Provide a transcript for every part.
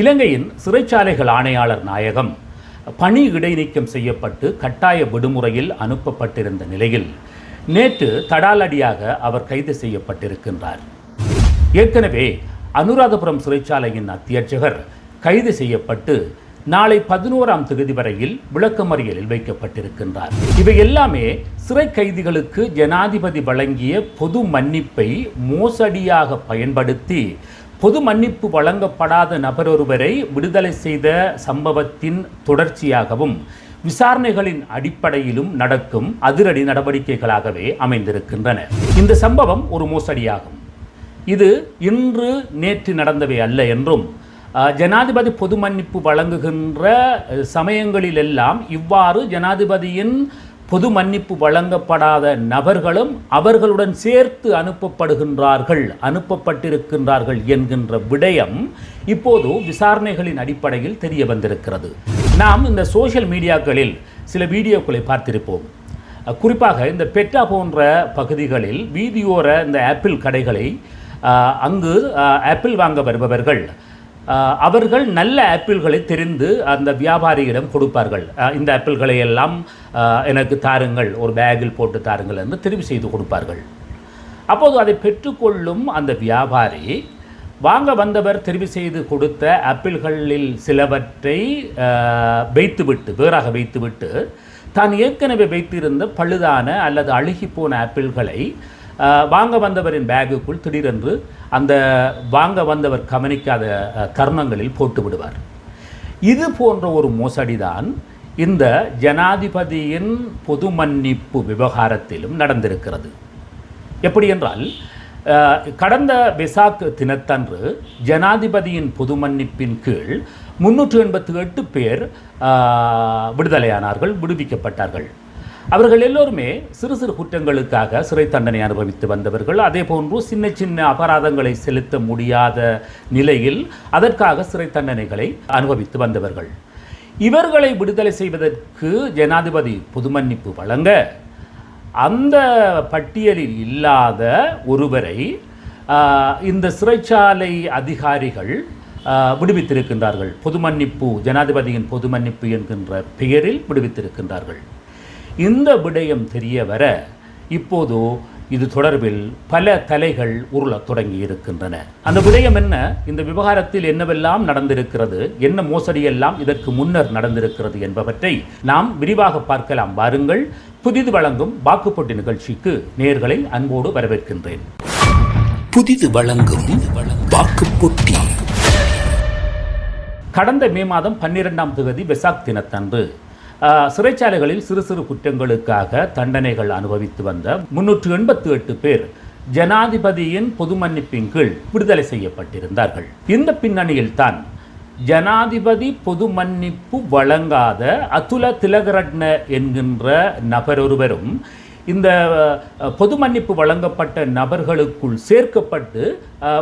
இலங்கையின் சிறைச்சாலைகள் ஆணையாளர் நாயகம் பணி இடைநீக்கம் செய்யப்பட்டு கட்டாய விடுமுறையில் அனுப்பப்பட்டிருந்த நிலையில் நேற்று தடாலடியாக அவர் கைது செய்யப்பட்டிருக்கின்றார். ஏற்கனவே அனுராதபுரம் சிறைச்சாலையின் அத்தியட்சகர் கைது செய்யப்பட்டு நாளை பதினோராம் தேதி வரையில் விளக்கமறியலில் வைக்கப்பட்டிருக்கின்றார். இவை எல்லாமே சிறை கைதிகளுக்கு ஜனாதிபதி வழங்கிய பொது மன்னிப்பை மோசடியாக பயன்படுத்தி பொது மன்னிப்பு வழங்கப்படாத நபர் ஒருவரை விடுதலை செய்த சம்பவத்தின் தொடர்ச்சியாகவும் விசாரணைகளின் அடிப்படையிலும் நடக்கும் அதிரடி நடவடிக்கைகளாகவே அமைந்திருக்கின்றன. இந்த சம்பவம் ஒரு மோசடியாகும். இது இன்று நேற்று நடந்தவை அல்ல என்றும் ஜனாதிபதி பொது மன்னிப்பு வழங்குகின்ற சமயங்களிலெல்லாம் இவ்வாறு ஜனாதிபதியின் பொது மன்னிப்பு வழங்கப்படாத நபர்களும் அவர்களுடன் சேர்த்து அனுப்பப்படுகின்றார்கள் அனுப்பப்பட்டிருக்கின்றார்கள் என்கின்ற விடயம் இப்போது விசாரணைகளின் அடிப்படையில் தெரிய வந்திருக்கிறது. நாம் இந்த சோஷியல் மீடியாக்களில் சில வீடியோக்களை பார்த்திருப்போம். குறிப்பாக இந்த பெட்டா போன்ற பகுதிகளில் வீதியோர இந்த ஆப்பிள் கடைகளை அங்கு ஆப்பிள் வாங்க வருபவர்கள் அவர்கள் நல்ல ஆப்பிள்களை தெரிந்து அந்த வியாபாரியிடம் கொடுப்பார்கள். இந்த ஆப்பிள்களை எல்லாம் எனக்கு தாருங்கள் ஒரு பேக்கில் போட்டு தாருங்கள் என்று தெரிவு செய்து கொடுப்பார்கள். அப்போது அதை பெற்றுக்கொள்ளும் அந்த வியாபாரி வாங்க வந்தவர் தெரிவு செய்து கொடுத்த ஆப்பிள்களில் சிலவற்றை வைத்துவிட்டு வேறாக வைத்துவிட்டு தான் ஏற்கனவே வைத்திருந்த பழுதான அல்லது அழுகி போன ஆப்பிள்களை வாங்க வந்தவரின் பேகுக்குள் திடீரென்று அந்த வாங்க வந்தவர் கவனிக்காத தருணங்களில் போட்டு விடுவார். இது போன்ற ஒரு மோசடிதான் இந்த ஜனாதிபதியின் பொது மன்னிப்பு விவகாரத்திலும் நடந்திருக்கிறது. எப்படி என்றால் கடந்த வெசாக் தினத்தன்று ஜனாதிபதியின் பொது மன்னிப்பின் கீழ் முன்னூற்று எண்பத்தி எட்டு பேர் விடுதலையானார்கள் விடுவிக்கப்பட்டார்கள். அவர்கள் எல்லோருமே சிறு சிறு குற்றங்களுக்காக சிறை தண்டனை அனுபவித்து வந்தவர்கள். அதே போன்று சின்ன சின்ன அபராதங்களை செலுத்த முடியாத நிலையில் அதற்காக சிறை தண்டனைகளை அனுபவித்து வந்தவர்கள். இவர்களை விடுதலை செய்வதற்கு ஜனாதிபதி பொது மன்னிப்பு வழங்க அந்த பட்டியலில் இல்லாத ஒருவரை இந்த சிறைச்சாலை அதிகாரிகள் விடுவித்திருக்கின்றார்கள். பொது மன்னிப்பு ஜனாதிபதியின் பொது மன்னிப்பு என்கின்ற பெயரில் விடுவித்திருக்கின்றார்கள். இந்த விடயம் தெரிய வர இப்போது இது தொடர்பில் பல தலைகள் உருளத் தொடங்கி இருக்கின்றன அந்த விடயம் என்ன? இந்த விவகாரத்தில் என்னவெல்லாம் நடந்திருக்கிறது? என்ன மோசடியெல்லாம் இதற்கு முன்னர் நடந்திருக்கிறது என்பவற்றை நாம் விரிவாக பார்க்கலாம். வாருங்கள் புதிது வழங்கும் வாக்குப்போட்டி நிகழ்ச்சிக்கு நேர்களை அன்போடு வரவேற்கின்றேன். புதிது வழங்கும் வாக்கு பொட்டி கடந்த மே மாதம் பன்னிரெண்டாம் தேதி வெசாக் தினத்தன்று சிறைச்சாலைகளில் சிறு சிறு குற்றங்களுக்காக தண்டனைகள் அனுபவித்து வந்த முன்னூற்று எண்பத்தி எட்டு பேர் ஜனாதிபதியின் பொது மன்னிப்பின் கீழ் விடுதலை செய்யப்பட்டிருந்தார்கள். இந்த பின்னணியில் தான் ஜனாதிபதி பொது மன்னிப்பு வழங்காத அதுல திலகரட்ன என்கின்ற நபரொருவரும் இந்த பொது மன்னிப்பு வழங்கப்பட்ட நபர்களுக்குள் சேர்க்கப்பட்டு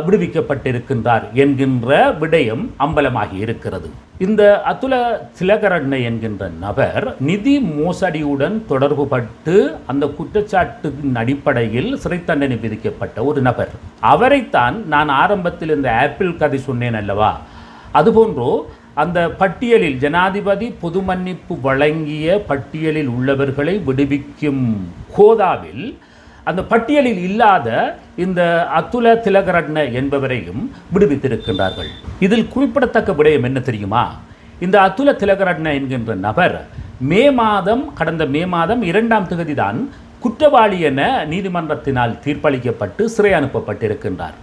விடுவிக்கப்பட்டிருக்கின்றார் என்கின்ற விடயம் அம்பலமாகி இருக்கிறது. இந்த அதுல திலகரண்ண என்கின்ற நபர் நிதி மோசடியுடன் தொடர்புபட்டு அந்த குற்றச்சாட்டின் அடிப்படையில் சிறை தண்டனை விதிக்கப்பட்ட ஒரு நபர். அவரைத்தான் நான் ஆரம்பத்தில் இந்த ஆப்பிள் கதை சொன்னேன் அல்லவா? அதுபோன்றோ அந்த பட்டியலில் ஜனாதிபதி பொது மன்னிப்பு வழங்கிய பட்டியலில் உள்ளவர்களை விடுவிக்கும் கோதாவில் அந்த பட்டியலில் இல்லாத இந்த அத்துல திலகரட்ன என்பவரையும் விடுவித்திருக்கின்றார்கள். இதில் குறிப்பிடத்தக்க விடயம் என்ன தெரியுமா? இந்த அத்துல திலகரட்ன என்கின்ற நபர் மே மாதம் கடந்த மே மாதம் இரண்டாம் தேதி தான் குற்றவாளி என நீதிமன்றத்தினால் தீர்ப்பளிக்கப்பட்டு சிறை அனுப்பப்பட்டிருக்கின்றார்.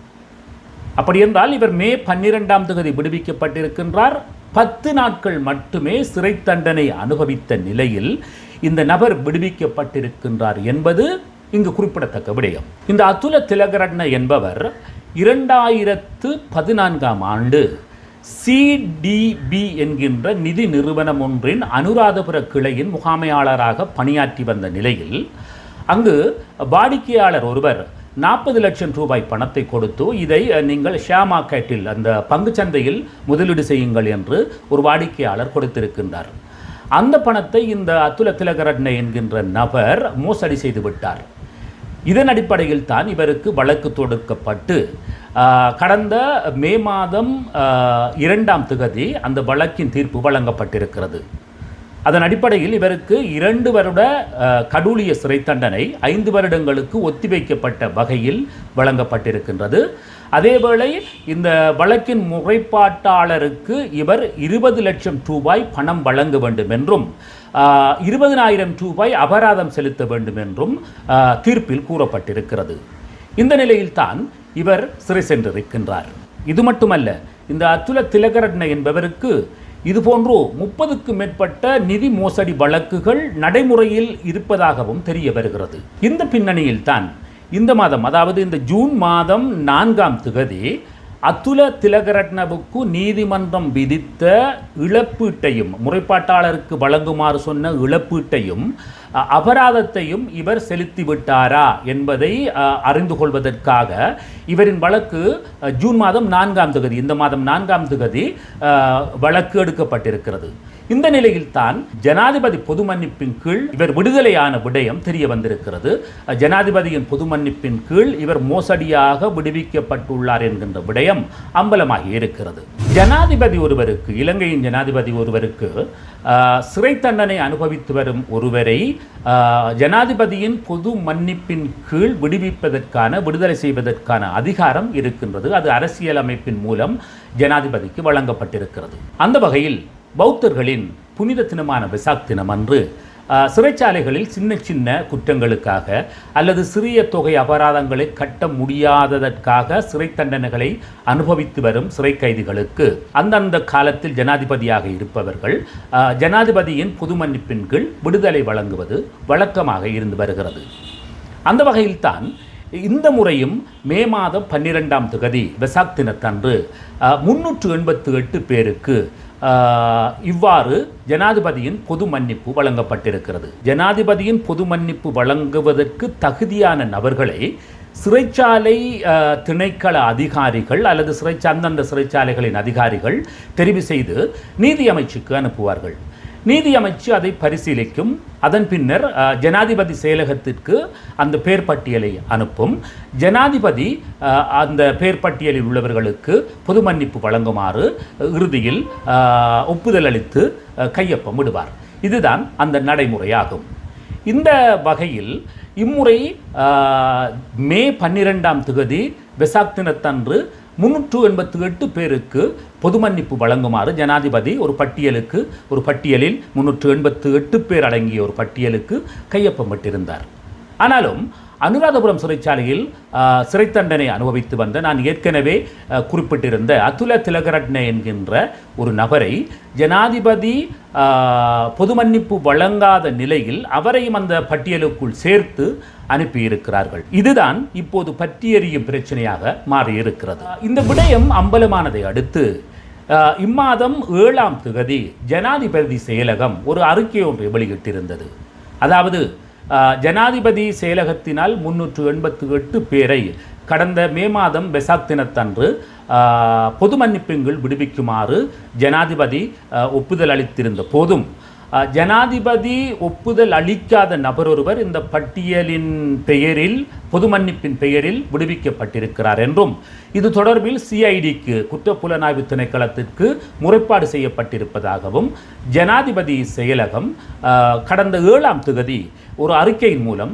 அப்படி என்றால் இவர் மே பன்னிரெண்டாம் தொகுதி விடுவிக்கப்பட்டிருக்கின்றார். பத்து நாட்கள் மட்டுமே சிறை தண்டனை அனுபவித்த நிலையில் இந்த நபர் விடுவிக்கப்பட்டிருக்கின்றார் என்பது இங்கு குறிப்பிடத்தக்க விடயம். இந்த அதுல திலகரட்ன என்பவர் இரண்டாயிரத்து பதினான்காம் ஆண்டு சிடிபி என்கின்ற நிதி நிறுவனம் ஒன்றின் அனுராதபுர கிளையின் முகாமையாளராக பணியாற்றி வந்த நிலையில் அங்கு வாடிக்கையாளர் ஒருவர் நாற்பது லட்சம் ரூபாய் பணத்தை கொடுத்து இதை நீங்கள் ஷேர் மார்க்கெட்டில் அந்த பங்குச்சந்தையில் முதலீடு செய்யுங்கள் என்று ஒரு வாடிக்கையாளர் கொடுத்திருக்கின்றார். அந்த பணத்தை இந்த அத்துல திலகரட்ன என்கின்ற நபர் மோசடி செய்து விட்டார். இதன் அடிப்படையில் தான் இவருக்கு வழக்கு தொடுக்கப்பட்டு கடந்த மே மாதம் இரண்டாம் திகதி அந்த வழக்கின் தீர்ப்பு வழங்கப்பட்டிருக்கிறது. அதன் அடிப்படையில் இவருக்கு இரண்டு வருட கடூலிய கடூழிய சிறை தண்டனை ஐந்து வருடங்களுக்கு ஒத்திவைக்கப்பட்ட வகையில் வழங்கப்பட்டிருக்கின்றது. அதேவேளை இந்த வழக்கின் முறைப்பாட்டாளருக்கு இவர் இருபது லட்சம் ரூபாய் பணம் வழங்க வேண்டும் என்றும் இருபதினாயிரம் ரூபாய் அபராதம் செலுத்த வேண்டும் என்றும் தீர்ப்பில் கூறப்பட்டிருக்கிறது. இந்த நிலையில்தான் இவர் சிறை சென்றிருக்கின்றார். இது மட்டுமல்ல இந்த அத்துல திலகரட்ன என்பவருக்கு இதுபோன்று முப்பதுக்கு மேற்பட்ட நிதி மோசடி வழக்குகள் நடைமுறையில் இருப்பதாகவும் தெரிய வருகிறது. இந்த பின்னணியில் தான் இந்த மாதம் அதாவது இந்த ஜூன் மாதம் நான்காம் திகதி அத்துல திலகரட்னவுக்கு நீதிமன்றம் விதித்த இழப்பீட்டையும் முறைப்பாட்டாளருக்கு வழங்குமாறு சொன்ன இழப்பீட்டையும் அபராதத்தையும் இவர் செலுத்திவிட்டாரா என்பதை அறிந்து கொள்வதற்காக இவரின் வழக்கு ஜூன் மாதம் நான்காம் தொகுதி இந்த மாதம் நான்காம் தொகுதி வழக்கு எடுக்கப்பட்டிருக்கிறது. இந்த நிலையில்தான் ஜனாதிபதி பொது மன்னிப்பின் கீழ் இவர் விடுதலையான விடயம் தெரிய வந்திருக்கிறது. ஜனாதிபதியின் பொது மன்னிப்பின் கீழ் இவர் மோசடியாக விடுவிக்கப்பட்டுள்ளார் என்கின்ற விடயம் அம்பலமாகி இருக்கிறது. ஜனாதிபதி ஒருவருக்கு இலங்கையின் ஜனாதிபதி ஒருவருக்கு சிறை தண்டனை அனுபவித்து வரும் ஒருவரை ஜனாதிபதியின் பொது மன்னிப்பின் கீழ் விடுவிப்பதற்கான விடுதலை செய்வதற்கான அதிகாரம் இருக்கின்றது. அது அரசியல் அமைப்பின் மூலம் ஜனாதிபதிக்கு வழங்கப்பட்டிருக்கிறது. அந்த வகையில் பௌத்தர்களின் புனித தினமான விசாக் தினம் அன்று சிறைச்சாலைகளில் சின்ன சின்ன குற்றங்களுக்காக அல்லது சிறிய தொகை அபராதங்களை கட்ட முடியாததற்காக சிறை தண்டனைகளை அனுபவித்து வரும் சிறை கைதிகளுக்கு அந்தந்த காலத்தில் ஜனாதிபதியாக இருப்பவர்கள் ஜனாதிபதியின் பொது மன்னிப்பின் கீழ் விடுதலை வழங்குவது வழக்கமாக இருந்து வருகிறது. அந்த வகையில்தான் இந்த முறையும் மே மாதம் பன்னிரெண்டாம் திகதி வெசாக் தினத்தன்று முன்னூற்று எண்பத்து எட்டு பேருக்கு இவ்வாறு ஜனாதிபதியின் பொது மன்னிப்பு வழங்கப்பட்டிருக்கிறது. ஜனாதிபதியின் பொது மன்னிப்பு வழங்குவதற்கு தகுதியான நபர்களை சிறைச்சாலை திணைக்கள அதிகாரிகள் அல்லது சிறைச்சா அந்தந்த சிறைச்சாலைகளின் அதிகாரிகள் தெரிவு செய்து நீதி அமைச்சுக்கு அனுப்புவார்கள். நீதி அமைச்சு அதை பரிசீலிக்கும். அதன் பின்னர் அஹ், ஜனாதிபதி செயலகத்திற்கு அந்த பேர் பட்டியலை அனுப்பும். ஜனாதிபதி அஹ், அந்த பேர் பட்டியலில் உள்ளவர்களுக்கு பொது மன்னிப்பு வழங்குமாறு இறுதியில் ஒப்புதல் அளித்து கையொப்பமிடுவார் கையொப்பம் விடுவார் இதுதான் அந்த நடைமுறையாகும். இந்த வகையில் இம்முறை ஆஹ், மே பன்னிரெண்டாம் திகதி வெசாக் தினத்தன்று முன்னூற்று எண்பத்தி எட்டு பேருக்கு பொது மன்னிப்பு வழங்குமாறு ஜனாதிபதி ஒரு பட்டியலுக்கு ஒரு பட்டியலில் முன்னூற்று எண்பத்து எட்டு பேர் அடங்கிய ஒரு பட்டியலுக்கு கையொப்பமிட்டிருந்தார். ஆனாலும் அனுராதபுரம் சிறைச்சாலையில் சிறை தண்டனை அனுபவித்து வந்த நான் ஏற்கனவே குறிப்பிட்டிருந்த அதுல திலகரட்ன என்கின்ற ஒரு நபரை ஜனாதிபதி பொது மன்னிப்பு வழங்காத நிலையில் அவரையும் அந்த பட்டியலுக்குள் சேர்த்து அனுப்பியிருக்கிறார்கள். இதுதான் இப்போது பற்றியறியும் பிரச்சனையாக மாறியிருக்கிறது. இந்த விடயம் அம்பலமானதை அடுத்து இம்மாதம் ஏழாம் திகதி ஜனாதிபதி செயலகம் ஒரு அறிக்கை ஒன்றை வெளியிட்டிருந்தது. அதாவது ஜனாதிபதி செயலகத்தினால் முன்னூற்று எண்பத்து எட்டு பேரை கடந்த மே மாதம் பெசாக் தினத்தன்று பொது மன்னிப்புங்கள் விடுவிக்குமாறு ஜனாதிபதி ஒப்புதல் அளித்திருந்த போதும் ஜனாதிபதி ஒப்புதல் அளிக்காத நபர் ஒருவர் இந்த பட்டியலின் பெயரில் பொது மன்னிப்பின் பெயரில் விடுவிக்கப்பட்டிருக்கிறார் என்றும் இது தொடர்பில் சிஐடிக்கு குற்றப்புலனாய்வு திணைக்களத்திற்கு முறைப்பாடு செய்யப்பட்டிருப்பதாகவும் ஜனாதிபதி செயலகம் கடந்த ஏழாம் திகதி ஒரு அறிக்கையின் மூலம்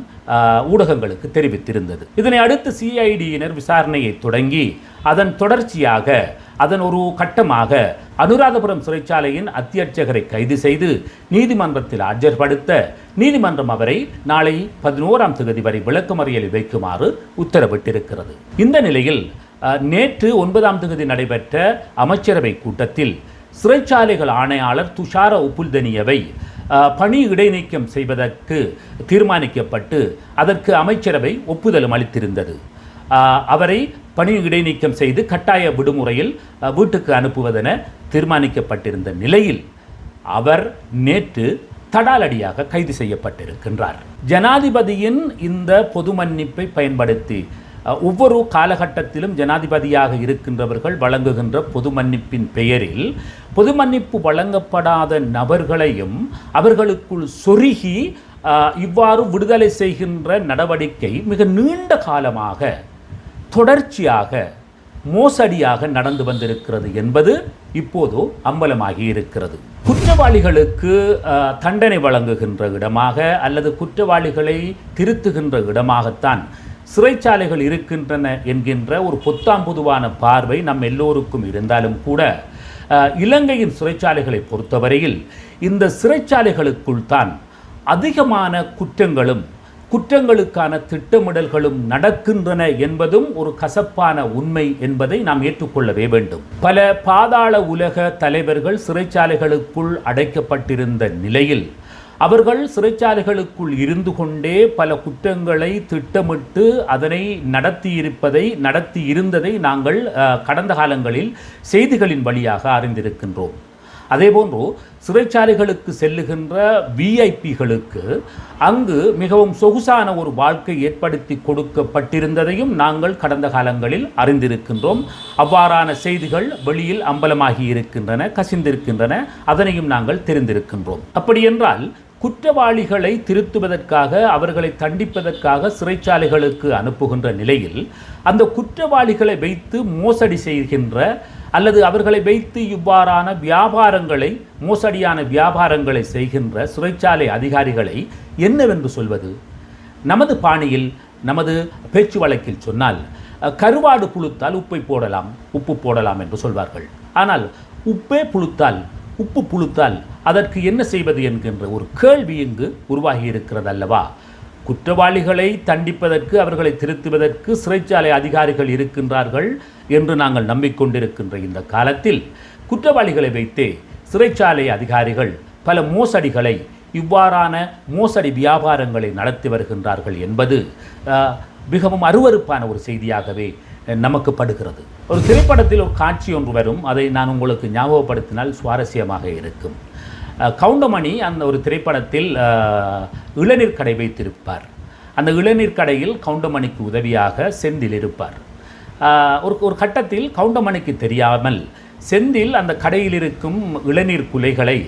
ஊடகங்களுக்கு தெரிவித்திருந்தது. இதனை அடுத்து சிஐடியினர் விசாரணையை தொடங்கி அதன் தொடர்ச்சியாக அதன் ஒரு கட்டமாக அனுராதபுரம் சிறைச்சாலையின் அத்தியட்சகரை கைது செய்து நீதிமன்றத்தில் ஆஜர்படுத்த நீதிமன்றம் அவரை நாளை பதினோராம் தேதி வரை விளக்கமறியலில் வைக்குமாறு உத்தரவிட்டிருக்கிறது. இந்த நிலையில் நேற்று ஒன்பதாம் தேதி நடைபெற்ற அமைச்சரவை கூட்டத்தில் சிறைச்சாலைகள் ஆணையாளர் துஷார உப்புல்தனியவை பணி இடைநீக்கம் செய்வதற்கு தீர்மானிக்கப்பட்டு அதற்கு அமைச்சரவை ஒப்புதலும் அளித்திருந்தது. அவரை பணி இடைநீக்கம் செய்து கட்டாய விடுமுறையில் வீட்டுக்கு அனுப்புவதென தீர்மானிக்கப்பட்டிருந்த நிலையில் அவர் நேற்று தடாலடியாக கைது செய்யப்பட்டிருக்கின்றார். ஜனாதிபதியின் இந்த பொது மன்னிப்பை பயன்படுத்தி ஒவ்வொரு காலகட்டத்திலும் ஜனாதிபதியாக இருக்கின்றவர்கள் வழங்குகின்ற பொது மன்னிப்பின் பெயரில் பொது மன்னிப்பு வழங்கப்படாத நபர்களையும் அவர்களுக்குள் சொருகி இவ்வாறு விடுதலை செய்கின்ற நடவடிக்கை மிக நீண்ட காலமாக தொடர்ச்சியாக மோசடியாக நடந்து வந்திருக்கிறது என்பது இப்போது அம்பலமாகி இருக்கிறது. குற்றவாளிகளுக்கு தண்டனை வழங்குகின்ற இடமாக அல்லது குற்றவாளிகளை திருத்துகின்ற இடமாகத்தான் சிறைச்சாலைகள் இருக்கின்றன என்கின்ற ஒரு பொத்தாம் பொதுவான பார்வை நம் எல்லோருக்கும் இருந்தாலும் கூட இலங்கையின் சிறைச்சாலைகளை பொறுத்தவரையில் இந்த சிறைச்சாலைகளுக்குள் தான் அதிகமான குற்றங்களும் குற்றங்களுக்கான திட்டமிடல்களும் நடக்கின்றன என்பதும் ஒரு கசப்பான உண்மை என்பதை நாம் ஏற்றுக்கொள்ளவே வேண்டும். பல பாதாள உலக தலைவர்கள் சிறைச்சாலைகளுக்குள் அடைக்கப்பட்டிருந்த நிலையில் அவர்கள் சிறைச்சாலைகளுக்குள் இருந்து கொண்டே பல குற்றங்களை திட்டமிட்டு அதனை நடத்தியிருப்பதை நடத்தி இருந்ததை நாங்கள் கடந்த காலங்களில் செய்திகளின் வழியாக அறிந்திருக்கின்றோம். அதேபோன்று சிறைச்சாலைகளுக்கு செல்லுகின்ற விஐபிகளுக்கு அங்கு மிகவும் சொகுசான ஒரு வாழ்க்கை ஏற்படுத்தி கொடுக்கப்பட்டிருந்ததையும் நாங்கள் கடந்த காலங்களில் அறிந்திருக்கின்றோம். அவ்வாறான செய்திகள் வெளியில் அம்பலமாகி இருக்கின்றன கசிந்திருக்கின்றன. அதனையும் நாங்கள் தெரிந்திருக்கின்றோம். அப்படியென்றால் குற்றவாளிகளை திருத்துவதற்காக அவர்களை தண்டிப்பதற்காக சிறைச்சாலைகளுக்கு அனுப்புகின்ற நிலையில் அந்த குற்றவாளிகளை வைத்து மோசடி செய்கின்ற அல்லது அவர்களை வைத்து இவ்வாறான வியாபாரங்களை மோசடியான வியாபாரங்களை செய்கின்ற சிறைச்சாலை அதிகாரிகளை என்னவென்று சொல்வது? நமது பாணியில் நமது பேச்சு வழக்கில் சொன்னால் கருவாடு புழுத்தால் உப்பை போடலாம் உப்பு போடலாம் என்று சொல்வார்கள். ஆனால் உப்பே புழுத்தால் உப்பு புழுத்தால் அதற்கு என்ன செய்வது என்கின்ற ஒரு கேள்வி இங்கு உருவாகி இருக்கிறது அல்லவா? குற்றவாளிகளை தண்டிப்பதற்கு அவர்களை திருத்துவதற்கு சிறைச்சாலை அதிகாரிகள் இருக்கின்றார்கள் என்று நாங்கள் நம்பிக்கொண்டிருக்கின்ற இந்த காலத்தில் குற்றவாளிகளை வைத்தே சிறைச்சாலை அதிகாரிகள் பல மோசடிகளை இவ்வாறான மோசடி வியாபாரங்களை நடத்தி வருகின்றார்கள் என்பது மிகவும் அருவருப்பான ஒரு செய்தியாகவே நமக்கு படுகிறது. ஒரு திரைப்படத்தில் ஒரு காட்சி ஒன்று வரும். அதை நான் உங்களுக்கு ஞாபகப்படுத்தினால் சுவாரஸ்யமாக இருக்கும். கவுண்டமணி அந்த ஒரு திரைப்படத்தில் இளநீர் கடை வைத்திருப்பார். அந்த இளநீர் கடையில் கவுண்டமணிக்கு உதவியாக செந்தில் இருப்பார். ஒரு ஒரு கட்டத்தில் கவுண்டமணிக்கு தெரியாமல் செந்தில் அந்த கடையில் இருக்கும் இளநீர் குலைகளை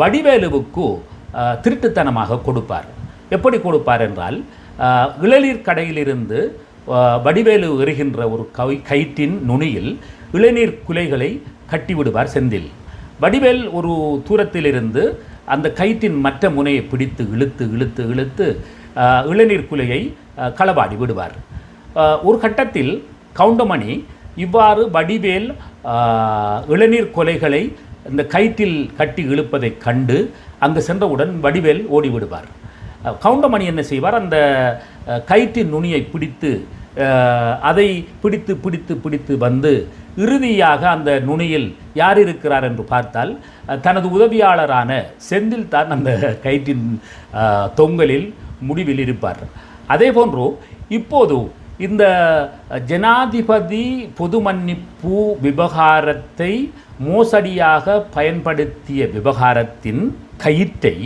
வடிவேலுவுக்கு திருட்டுத்தனமாக கொடுப்பார். எப்படி கொடுப்பார் என்றால் இளநீர் கடையிலிருந்து வடிவேலு வருகின்ற ஒரு கை கயிற்றின் நுனியில் இளநீர் குலைகளை கட்டிவிடுவார் செந்தில். வடிவேல் ஒரு தூரத்திலிருந்து அந்த கயிற்றின் மற்ற முனையை பிடித்து இழுத்து இழுத்து இழுத்து இளநீர் குலையை களவாடி விடுவார். ஒரு கட்டத்தில் கவுண்டமணி இவ்வாறு வடிவேல் இளநீர் கொலைகளை இந்த கயிற்றில் கட்டி இழுப்பதைக் கண்டு அங்கு சென்றவுடன் வடிவேல் ஓடிவிடுவார். கவுண்டமணி என்ன செய்வார்? அந்த கயிற்றின் நுனியை பிடித்து அதை பிடித்து பிடித்து பிடித்து வந்து இறுதியாக அந்த நுனியில் யார் இருக்கிறார் என்று பார்த்தால் தனது உதவியாளரான செந்தில் தான் அந்த கயிற்றின் தொங்கலில் முடிவில் இருப்பார். அதேபோன்று இப்போது இந்த ஜனாதிபதி பொது மன்னிப்பு விவகாரத்தை மோசடியாக பயன்படுத்திய விவகாரத்தின் கயிற்றை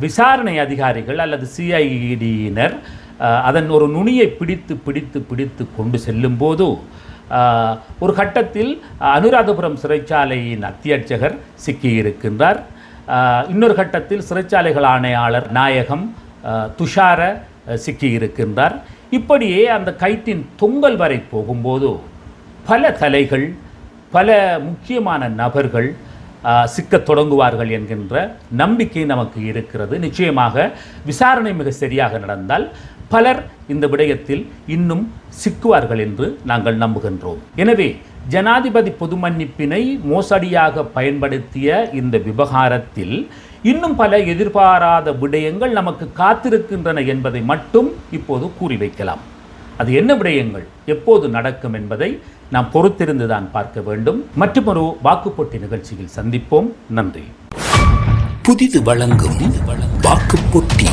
விசாரணை அதிகாரிகள் அல்லது சிஐடியினர் அதன் ஒரு நுனியை பிடித்து பிடித்து பிடித்து கொண்டு செல்லும்போது அஹ், ஒரு கட்டத்தில் அனுராதபுரம் சிறைச்சாலையின் அத்தியட்சகர் சிக்கியிருக்கின்றார். இன்னொரு கட்டத்தில் சிறைச்சாலைகள் ஆணையாளர் நாயகம் துஷார சிக்கியிருக்கின்றார். இப்படியே அந்த கயிற்றின் தொங்கல் வரை போகும்போது பல தலைகள் பல முக்கியமான நபர்கள் சிக்கத் தொடங்குவார்கள் என்கின்ற நம்பிக்கை நமக்கு இருக்கிறது. நிச்சயமாக விசாரணை மிக சரியாக நடந்தால் பலர் இந்த விடயத்தில் இன்னும் சிக்குவார்கள் என்று நாங்கள் நம்புகின்றோம். எனவே ஜனாதிபதி பொது மன்னிப்பினை மோசடியாக பயன்படுத்திய இந்த விவகாரத்தில் இன்னும் பல எதிர்பாராத விடயங்கள் நமக்கு காத்திருக்கின்றன என்பதை மட்டும் இப்போது கூறி வைக்கலாம். அது என்ன விடயங்கள்? எப்போது நடக்கும் என்பதை நாம் பொறுத்திருந்துதான் பார்க்க வேண்டும். மற்றொரு வாக்குப்போட்டி நிகழ்ச்சியில் சந்திப்போம். நன்றி. புதிது வழங்கும் வாக்குப்போட்டி.